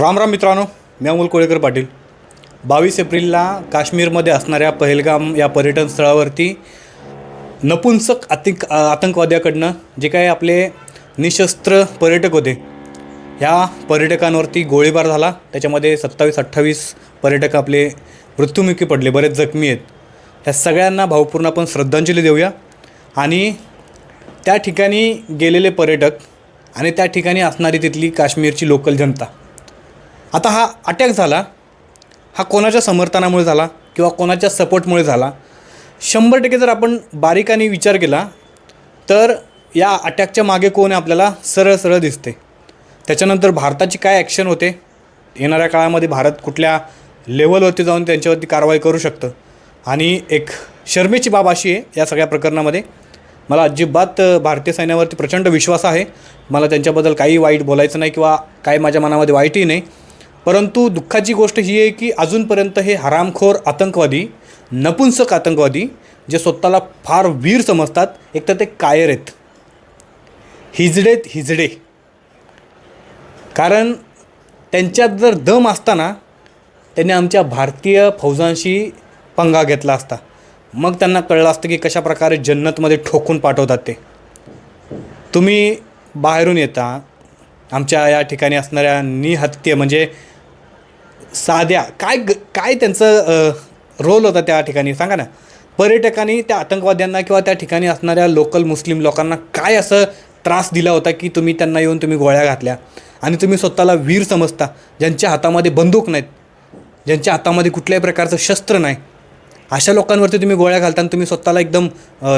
राम राम मित्रांनो मी अमोल कोळेकर पाटील. बावीस एप्रिलला काश्मीरमध्ये असणाऱ्या पहलगाम या पर्यटन स्थळावरती नपुंसक आतिक आतंकवाद्याकडनं जे काही आपले निशस्त्र पर्यटक होते ह्या पर्यटकांवरती गोळीबार झाला. त्याच्यामध्ये सत्तावीस अठ्ठावीस पर्यटक आपले मृत्युमुखी पडले. बरेच जखमी आहेत. ह्या सगळ्यांना भावपूर्ण आपण श्रद्धांजली देऊया. आणि त्या ठिकाणी गेलेले पर्यटक आणि त्या ठिकाणी असणारी तिथली काश्मीरची लोकल जनता आता हा अटॅक झाला. हा कोणाच्या समर्थनामुळे झाला किंवा कोणाच्या सपोर्टमुळे झाला? शंभर टक्के जर आपण बारीकाने विचार केला तर या अटॅकच्या मागे कोण आहे आपल्याला सरळ सरळ दिसते. त्याच्यानंतर भारताची काय ॲक्शन होते? येणाऱ्या काळामध्ये भारत कुठल्या लेवलवरती जाऊन त्यांच्यावरती कारवाई करू शकतं? आणि एक शर्मेची बाब अशी आहे या सगळ्या प्रकरणामध्ये. मला अजिबात भारतीय सैन्यावरती प्रचंड विश्वास आहे. मला त्यांच्याबद्दल काही वाईट बोलायचं नाही किंवा काही माझ्या मनामध्ये वाईटही नाही. परंतु दुःखाची गोष्ट ही आहे की अजूनपर्यंत हे हरामखोर आतंकवादी नपुंसक आतंकवादी जे स्वतःला फार वीर समजतात एक तर ते कायर आहेत. हिजडेत हिजडे. कारण त्यांच्यात जर दम असताना त्यांनी आमच्या भारतीय फौजांशी पंगा घेतला असता. मग त्यांना कळलं असतं की कशा प्रकारे जन्नतमध्ये ठोकून पाठवतात ते. तुम्ही बाहेरून येता आमच्या या ठिकाणी असणाऱ्या निहत्य म्हणजे साध्या. काय ग काय त्यांचं रोल होता त्या ठिकाणी? सांगा ना. पर्यटकांनी त्या आतंकवाद्यांना किंवा त्या ठिकाणी असणाऱ्या लोकल मुस्लिम लोकांना काय असं त्रास दिला होता की तुम्ही त्यांना येऊन तुम्ही गोळ्या घातल्या? आणि तुम्ही स्वतःला वीर समजता ज्यांच्या हातामध्ये बंदूक नाहीत ज्यांच्या हातामध्ये कुठल्याही प्रकारचं शस्त्र नाही. अशा लोकांवरती तुम्ही गोळ्या घालता आणि तुम्ही स्वतःला एकदम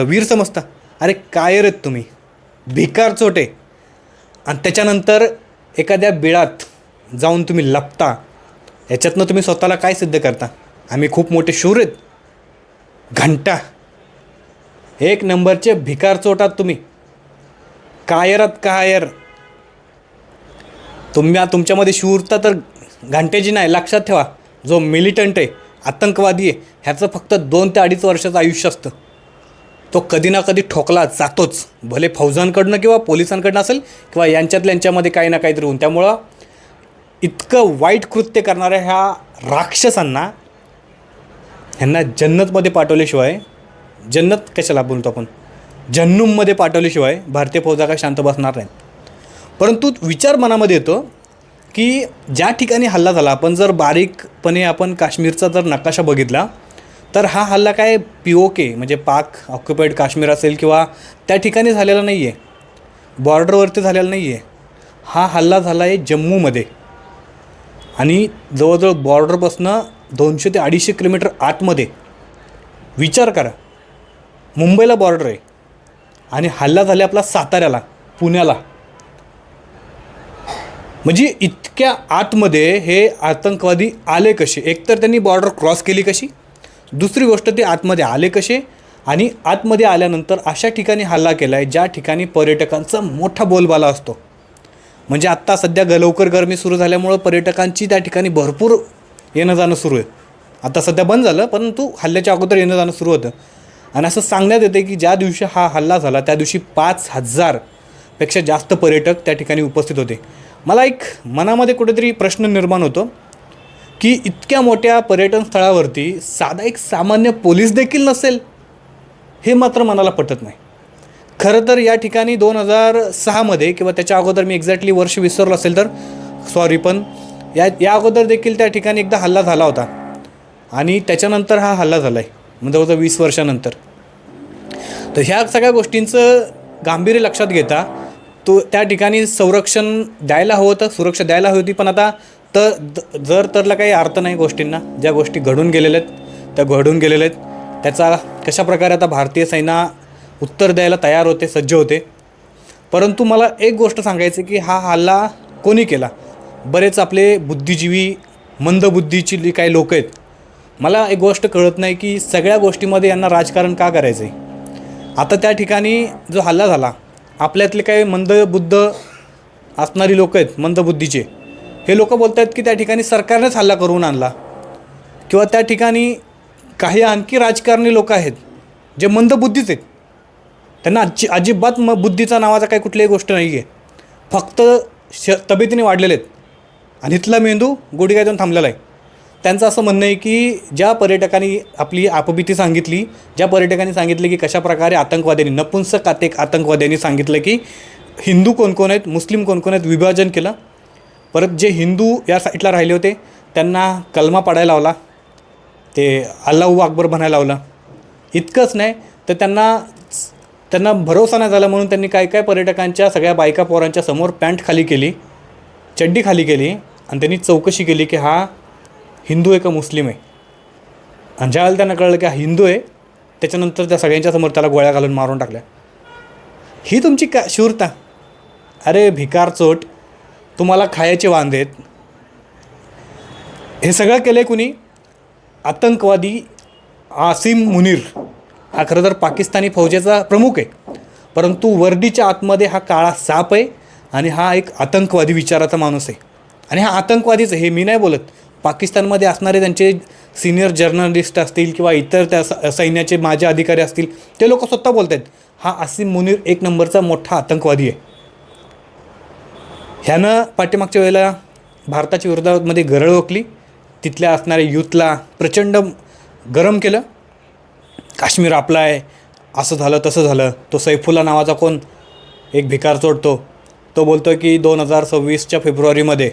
वीर समजता. अरे काय आहेत तुम्ही? भिकार चोटे आणि त्याच्यानंतर एखाद्या बिळात जाऊन तुम्ही लपता. याच्यातनं तुम्ही स्वतःला काय सिद्ध करता? आम्ही खूप मोठे शूर आहेत. घंटा. एक नंबरचे भिकार चोटात तुम्ही. कायरात कायर. तुम्ही तुमच्यामध्ये शूरता तर घंटेची नाही लक्षात ठेवा. जो मिलिटंट आहे आतंकवादी आहे ह्याचं फक्त दोन ते अडीच वर्षाचं आयुष्य असतं. तो कधी ना कधी ठोकला जातोच. भले फौजांकडनं किंवा पोलिसांकडनं असेल किंवा यांच्यातल्या यांच्यामध्ये काही ना काहीतरी होऊन. त्यामुळं इतकं वाईट कृत्य करणाऱ्या ह्या राक्षसांना ह्यांना जन्नतमध्ये पाठवल्याशिवाय जन्नत कशाला बोलतो आपण? जन्नूममध्ये पाठवल्याशिवाय भारतीय फौजा काय शांत बसणार नाहीत. परंतु विचार मनामध्ये येतो की ज्या ठिकाणी हल्ला झाला आपण जर बारीकपणे आपण काश्मीरचा जर नकाशा बघितला तर हा हल्ला काय पी ओ के म्हणजे पाक ऑक्युपाईड काश्मीर असेल किंवा त्या ठिकाणी झालेला नाही आहे बॉर्डरवरती झालेला नाही आहे हा हल्ला झाला आहे जम्मूमध्ये. आणि जवळजवळ बॉर्डरपासनं दोनशे ते अडीचशे किलोमीटर आतमध्ये. विचार करा. मुंबईला बॉर्डर आहे. आणि हल्ला झाला आपला साताऱ्याला पुण्याला. म्हणजे इतक्या आतमध्ये हे आतंकवादी आले कसे? एकतर त्यांनी बॉर्डर क्रॉस केली कशी? दुसरी गोष्ट ते आतमध्ये आले कसे? आणि आतमध्ये आल्यानंतर अशा ठिकाणी हल्ला केला आहे ज्या ठिकाणी पर्यटकांचा मोठा बोलबाला असतो. म्हणजे आत्ता सध्या ग लवकर गरमी सुरू झाल्यामुळं पर्यटकांची त्या ठिकाणी भरपूर येणं जाणं सुरू आहे. आता सध्या बंद झालं परंतु हल्ल्याच्या अगोदर येणं जाणं सुरू होतं. आणि असं सांगण्यात येते की ज्या दिवशी हा हल्ला झाला त्या दिवशी पाच हजारपेक्षा जास्त पर्यटक त्या ठिकाणी उपस्थित होते. मला एक मनामध्ये कुठेतरी प्रश्न निर्माण होतो की इतक्या मोठ्या पर्यटन स्थळावरती साधा एक सामान्य पोलीस देखील नसेल हे मात्र मनाला पटत नाही. खरं तर या ठिकाणी दोन हजार सहामध्ये किंवा त्याच्या अगोदर मी एक्झॅक्टली वर्ष विसरलो असेल तर सॉरी पण या या अगोदर देखील त्या ठिकाणी एकदा हल्ला झाला होता. आणि त्याच्यानंतर हा हल्ला झाला आहे म्हणजे जवळजवळ वीस वर्षानंतर. तर ह्या सगळ्या गोष्टींचं गांभीर्य लक्षात घेता तो त्या ठिकाणी संरक्षण द्यायला हवं होतं सुरक्षा द्यायला हवी होती पण आता तर द- जर तरला काही अर्थ नाही गोष्टींना ज्या गोष्टी घडून गेलेल्या आहेत त्या घडून गेलेल्या आहेत त्याचा कशा प्रकारे आता भारतीय सैना उत्तर द्यायला तयार होते सज्ज होते. परंतु मला एक गोष्ट सांगायची की हा हल्ला कोणी केला? बरेच आपले बुद्धिजीवी मंदबुद्धीची जी काही लोक आहेत. मला एक गोष्ट कळत नाही की सगळ्या गोष्टीमध्ये यांना राजकारण का करायचं आहे आता त्या ठिकाणी जो हल्ला झाला आपल्यातले काही मंदबुद्ध असणारी लोक आहेत मंदबुद्धीचे हे लोक बोलत आहेत की त्या ठिकाणी सरकारनेच हल्ला करून आणला. किंवा त्या ठिकाणी काही आणखी राजकारणी लोक आहेत जे मंदबुद्धीच आहेत. त्यांना अजि अजिबात म बुद्धीचा नावाचा काही कुठलीही गोष्ट नाही आहे फक्त श तब्येतीने वाढलेले आहेत. आणि इथला मेंदू गुडघ्यात येऊन थांबलेला आहे. त्यांचं असं म्हणणं आहे की ज्या पर्यटकांनी आपली आपबीती सांगितली ज्या पर्यटकांनी सांगितले की कशाप्रकारे आतंकवाद्यांनी नपुंसक आतेक आतंकवाद्यांनी सांगितलं की हिंदू कोण कोण आहेत मुस्लिम कोण कोण आहेत विभाजन केलं. परत जे हिंदू या साईडला राहिले होते त्यांना कलमा पाडायला लावला. ते अल्लाहू अकबर म्हणायला लावला. इतकंच नाही तर त्यांना त्यांना भरोसा नाही झाला म्हणून त्यांनी काय काय पर्यटकांच्या सगळ्या बायका पोरांच्या समोर पॅन्ट खाली केली चड्डी खाली केली आणि त्यांनी चौकशी केली की हा हिंदू आहे का मुस्लिम आहे? आणि ज्यावेळेला त्यांना कळलं की हा हिंदू आहे त्याच्यानंतर त्या सगळ्यांच्या समोर त्याला गोळ्या घालून मारून टाकल्या. ही तुमची का शूरता? अरे भिकार चोट तुम्हाला खायचे वांदेत हे सगळं केलं आहे कुणी? आतंकवादी आसिम मुनीर. हा खरं तर पाकिस्तानी फौजेचा प्रमुख आहे. परंतु वर्दीच्या आतमध्ये हा काळा साप आहे आणि हा एक आतंकवादी विचाराचा माणूस आहे. आणि हा आतंकवादीच हे मी नाही बोलत. पाकिस्तानमध्ये असणारे त्यांचे सिनियर जर्नलिस्ट असतील किंवा इतर त्या स- सैन्याचे माझे अधिकारी असतील ते लोक स्वतः बोलत आहेत हा आसिम मुनीर एक नंबरचा मोठा आतंकवादी आहे. ह्यानं पाठीमागच्या वेळेला भारताच्या विरोधामध्ये गरळ ओकली तिथल्या असणाऱ्या यूथला प्रचंड गरम केलं काश्मीर आपला आहे असं झालं तसं झालं. तो सैफुल्ला नावाचा कोण? एक भिकार चोडतो तो बोलतो की दोन हजार सव्वीसच्या फेब्रुवारीमध्ये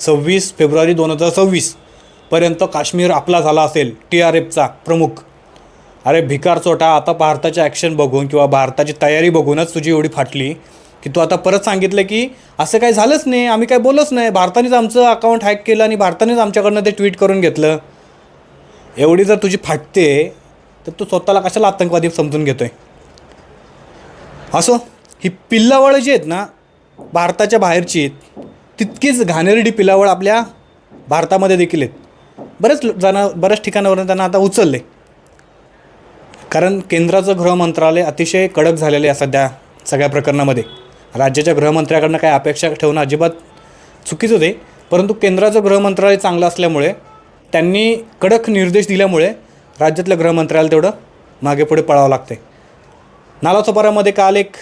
सव्वीस फेब्रुवारी दोन हजार सव्वीसपर्यंत काश्मीर आपला झाला असेल टी आर एफचा प्रमुख. अरे भिकार चोटा आता भारताच्या ॲक्शन बघून किंवा भारताची तयारी बघूनच तुझी एवढी फाटली की तू आता परत सांगितलं की असं काही झालंच नाही आम्ही काय बोलच नाही. भारतानेच आमचं अकाउंट हॅक केलं आणि भारतानेच आमच्याकडनं ते ट्विट करून घेतलं. एवढी जर तुझी फाटते तर तू स्वतःला कशाला आतंकवादी समजून घेतो आहे असो ही पिल्लावळं जी आहेत ना भारताच्या बाहेरची आहेत तितकीच घाणेरडी पिल्लावळ आपल्या भारतामध्ये देखील आहेत. बरेच लो- जण बऱ्याच ठिकाणावरून त्यांना आता उचलले. कारण केंद्राचं गृह मंत्रालय अतिशय कडक झालेलं आहे सध्या सगळ्या प्रकरणामध्ये. राज्याच्या गृहमंत्र्याकडनं काय अपेक्षा ठेवणं अजिबात चुकीचं होते परंतु केंद्राचं गृहमंत्रालय चांगलं असल्यामुळे त्यांनी कडक निर्देश दिल्यामुळे राज्यातलं गृहमंत्र्याला तेवढं मागे पुढे पळावं लागते नालासोपारामध्ये काल एक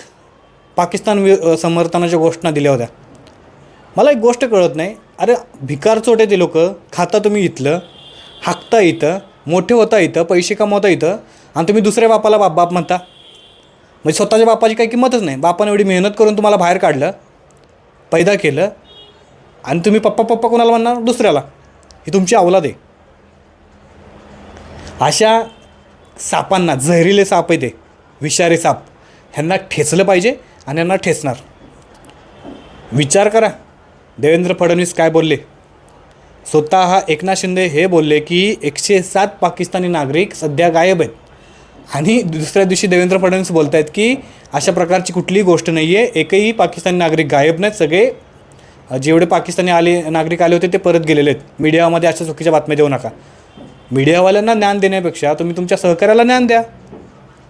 पाकिस्तान वि समर्थनाच्या घोषणा दिल्या होत्या. मला एक गोष्ट कळत नाही. अरे भिकार चोटे ते लोक खाता तुम्ही इथलं हाकता इथं मोठे होता इथं पैसे कमवता इथं आणि तुम्ही दुसऱ्या बापाला बाप बाप म्हणता. म्हणजे स्वतःच्या बापाची काही किंमतच नाही. बापाने एवढी मेहनत करून तुम्हाला बाहेर काढलं पैदा केलं आणि तुम्ही पप्पा पप्पा कोणाला म्हणणार? दुसऱ्याला. ही तुमची अवलाद आहे. अशा सापांना जहरीले साप आहे ते विषारी साप ह्यांना ठेचलं पाहिजे आणि यांना ठेचणार. विचार करा. देवेंद्र फडणवीस काय बोलले? स्वतः हा एकनाथ शिंदे हे बोलले की एकशे सात पाकिस्तानी नागरिक सध्या गायब आहेत. आणि दुसऱ्या दिवशी देवेंद्र फडणवीस बोलत आहेत की अशा प्रकारची कुठलीही गोष्ट नाही आहे एकही पाकिस्तानी नागरिक गायब नाहीत. सगळे जेवढे पाकिस्तानी आले नागरिक आले होते ते परत गेलेले आहेत. मीडियामध्ये अशा चुकीच्या बातम्या देऊ नका. मीडियावाल्यांना ज्ञान देण्यापेक्षा तुम्ही तुमच्या सहकार्याला ज्ञान द्या.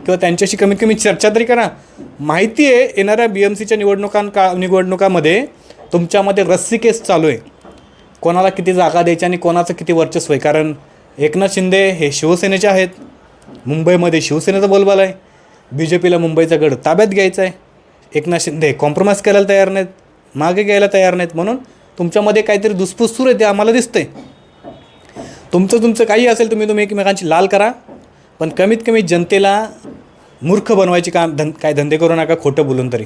किंवा त्यांच्याशी कमीत कमी चर्चा तरी करा. माहिती आहे येणाऱ्या बी एम सीच्या निवडणुकांका निवडणुकामध्ये तुमच्यामध्ये रस्सी केस चालू आहे. कोणाला किती जागा द्यायच्या आणि कोणाचं किती वर्चस्व आहे? कारण एकनाथ शिंदे हे शिवसेनेचे आहेत. मुंबईमध्ये शिवसेनेचा बोलबाला आहे. बी जे पीला मुंबईचा गड ताब्यात घ्यायचा आहे. एकनाथ शिंदे कॉम्प्रोमाइज करायला तयार नाहीत. मागे घ्यायला तयार नाहीत. म्हणून तुमच्यामध्ये काहीतरी दुसपूस सुरू आहे ते आम्हाला दिसतंय. तुमचं तुमचं काही असेल तुम्ही तुम्ही एकमेकांची लाल करा. पण कमीत कमी जनतेला मूर्ख बनवायची काम धन काय धंदे करू नका खोटं बोलून तरी.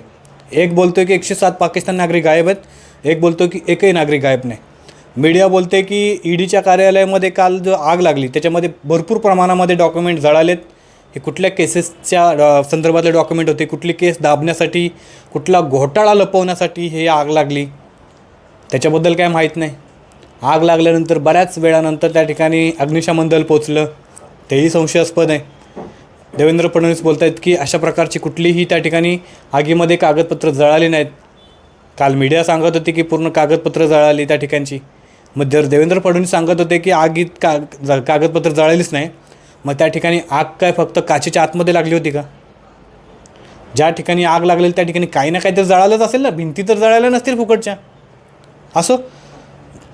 एक बोलतो की एकशे सात पाकिस्तान नागरिक गायब आहेत एक बोलतो की एकही नागरिक गायब नाही. मीडिया बोलते की ईडीच्या कार्यालयामध्ये काल जो आग लागली त्याच्यामध्ये भरपूर प्रमाणामध्ये डॉक्युमेंट जळालेत. हे कुठल्या केसेसच्या संदर्भातले डॉक्युमेंट होते कुठली केस दाबण्यासाठी कुठला घोटाळा लपवण्यासाठी हे आग लागली. त्याच्याबद्दल काय माहीत नाही. आग लागल्यानंतर बऱ्याच वेळानंतर त्या ठिकाणी अग्निशमन दल पोचलं तेही संशयास्पद आहे. देवेंद्र फडणवीस बोलत आहेत की अशा प्रकारची कुठलीही त्या ठिकाणी आगीमध्ये कागदपत्र जळाली नाहीत. काल मीडिया सांगत होती की पूर्ण कागदपत्र जळाली त्या ठिकाणची. मग जर देवेंद्र फडणवीस सांगत होते की आगीत का ज- कागदपत्र जळालीच नाही मग त्या ठिकाणी आग काय फक्त काचेच्या आतमध्ये लागली होती का? ज्या ठिकाणी आग लागलेली त्या ठिकाणी काही ना काही तर जळालंच असेल ना. भिंती तर जळाल्या नसतील फुकटच्या. असो?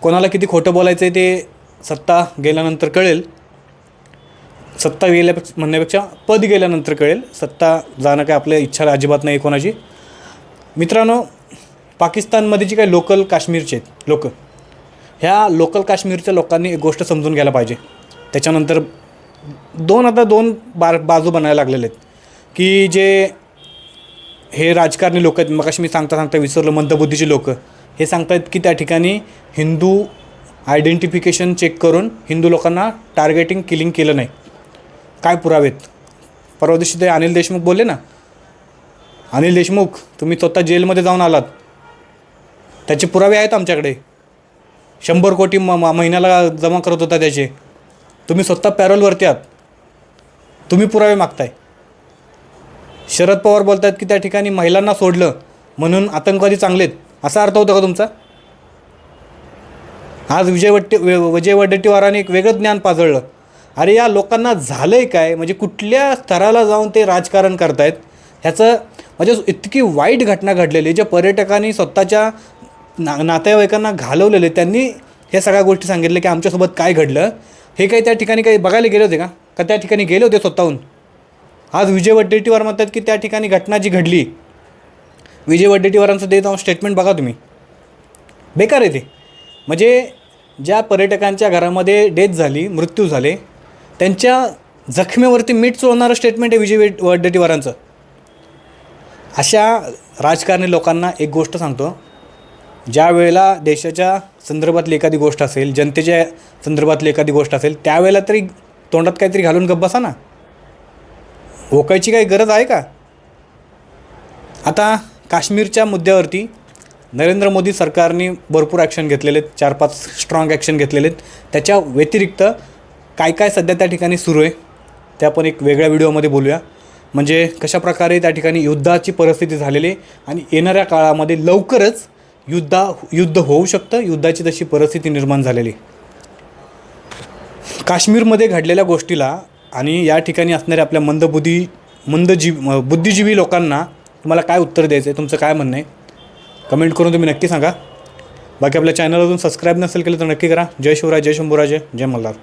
कोणाला किती खोटं बोलायचं आहे ते सत्ता गेल्यानंतर कळेल. सत्ता गेल्यापेक्षा म्हणण्यापेक्षा पद गेल्यानंतर कळेल. सत्ता जाणं काय आपल्या इच्छा अजिबात नाही कोणाची. मित्रांनो पाकिस्तानमध्ये जी काही लोकल काश्मीरचे आहेत लोक. ह्या लोकल काश्मीरच्या लोकांनी एक गोष्ट समजून घ्यायला पाहिजे. त्याच्यानंतर दोन आता दोन बार बाजू बनायला लागलेले आहेत. की जे हे राजकारणी लोक आहेत मग मी सांगता सांगता विसरलो मंदबुद्धीची लोकं. हे सांगतायत की त्या ठिकाणी हिंदू आयडेंटिफिकेशन चेक करून हिंदू लोकांना टार्गेटिंग किलिंग केलं नाही. काय पुरावेत? परवा दिवशी ते अनिल देशमुख बोलले ना? अनिल देशमुख तुम्ही स्वतः जेलमध्ये जाऊन आलात. त्याचे पुरावे आहेत आमच्याकडे. शंभर कोटी म महिन्याला जमा करत होता त्याचे. तुम्ही स्वतः पॅरोलवरती आहात. तुम्ही पुरावे मागताय. शरद पवार बोलत आहेत की त्या ठिकाणी महिलांना सोडलं म्हणून आतंकवादी चांगलेत. असा अर्थ होता का तुमचा? आज विजय वट्टे विजय वडेट्टीवारांनी एक वेगळं ज्ञान पाजळलं. अरे या लोकांना झालं आहे काय? म्हणजे कुठल्या स्तराला जाऊन ते राजकारण करतायत? ह्याचं म्हणजे इतकी वाईट घटना घडलेली ज्या पर्यटकांनी स्वतःच्या ना नातेवाईकांना घालवलेले. त्यांनी ह्या सगळ्या गोष्टी सांगितल्या की आमच्यासोबत काय घडलं. हे काही त्या ठिकाणी काही बघायला गेले होते का? का त्या ठिकाणी गेले होते स्वतःहून? आज विजय वडेट्टीवार म्हणतात की त्या ठिकाणी घटना जी घडली विजय वडेट्टीवारांचं देत आहोत स्टेटमेंट बघा तुम्ही. बेकार आहे ते. म्हणजे ज्या पर्यटकांच्या घरामध्ये डेथ झाली मृत्यू झाले त्यांच्या जखमेवरती मीठ चोळणारं स्टेटमेंट आहे विजय वेड- वडेट्टीवारांचं. अशा राजकारणी लोकांना एक गोष्ट सांगतो. ज्या वेळेला देशाच्या संदर्भातली एखादी गोष्ट असेल जनतेच्या संदर्भातली एखादी गोष्ट असेल त्यावेळेला तरी तोंडात काहीतरी घालून गप्प बसा ना. ओकायची काही गरज आहे का? आता काश्मीरच्या मुद्द्यावरती नरेंद्र मोदी सरकारने भरपूर ॲक्शन घेतलेले आहेत. चार पाच स्ट्रॉंग ॲक्शन घेतलेले आहेत. त्याच्या व्यतिरिक्त काय काय सध्या त्या ठिकाणी सुरू आहे ते आपण एक वेगळ्या व्हिडिओमध्ये बोलूया. म्हणजे कशाप्रकारे त्या ठिकाणी युद्धाची परिस्थिती झालेली आहे आणि येणाऱ्या काळामध्ये लवकरच युद्धा युद्ध होऊ शकतं. युद्धाची तशी परिस्थिती निर्माण झालेली काश्मीरमध्ये घडलेल्या गोष्टीला आणि या ठिकाणी असणाऱ्या आपल्या मंदबुद्धी मंदजीव बुद्धिजीवी लोकांना तुम्हाला काय उत्तर द्यायचं आहे तुमचं काय म्हणणं आहे? कमेंट करून तुम्ही नक्की सांगा. बाकी आपल्या चॅनल अजून सबस्क्राईब नसेल केलं तर नक्की करा. जय शिवराय जय शंभूराजे जय मल्हार.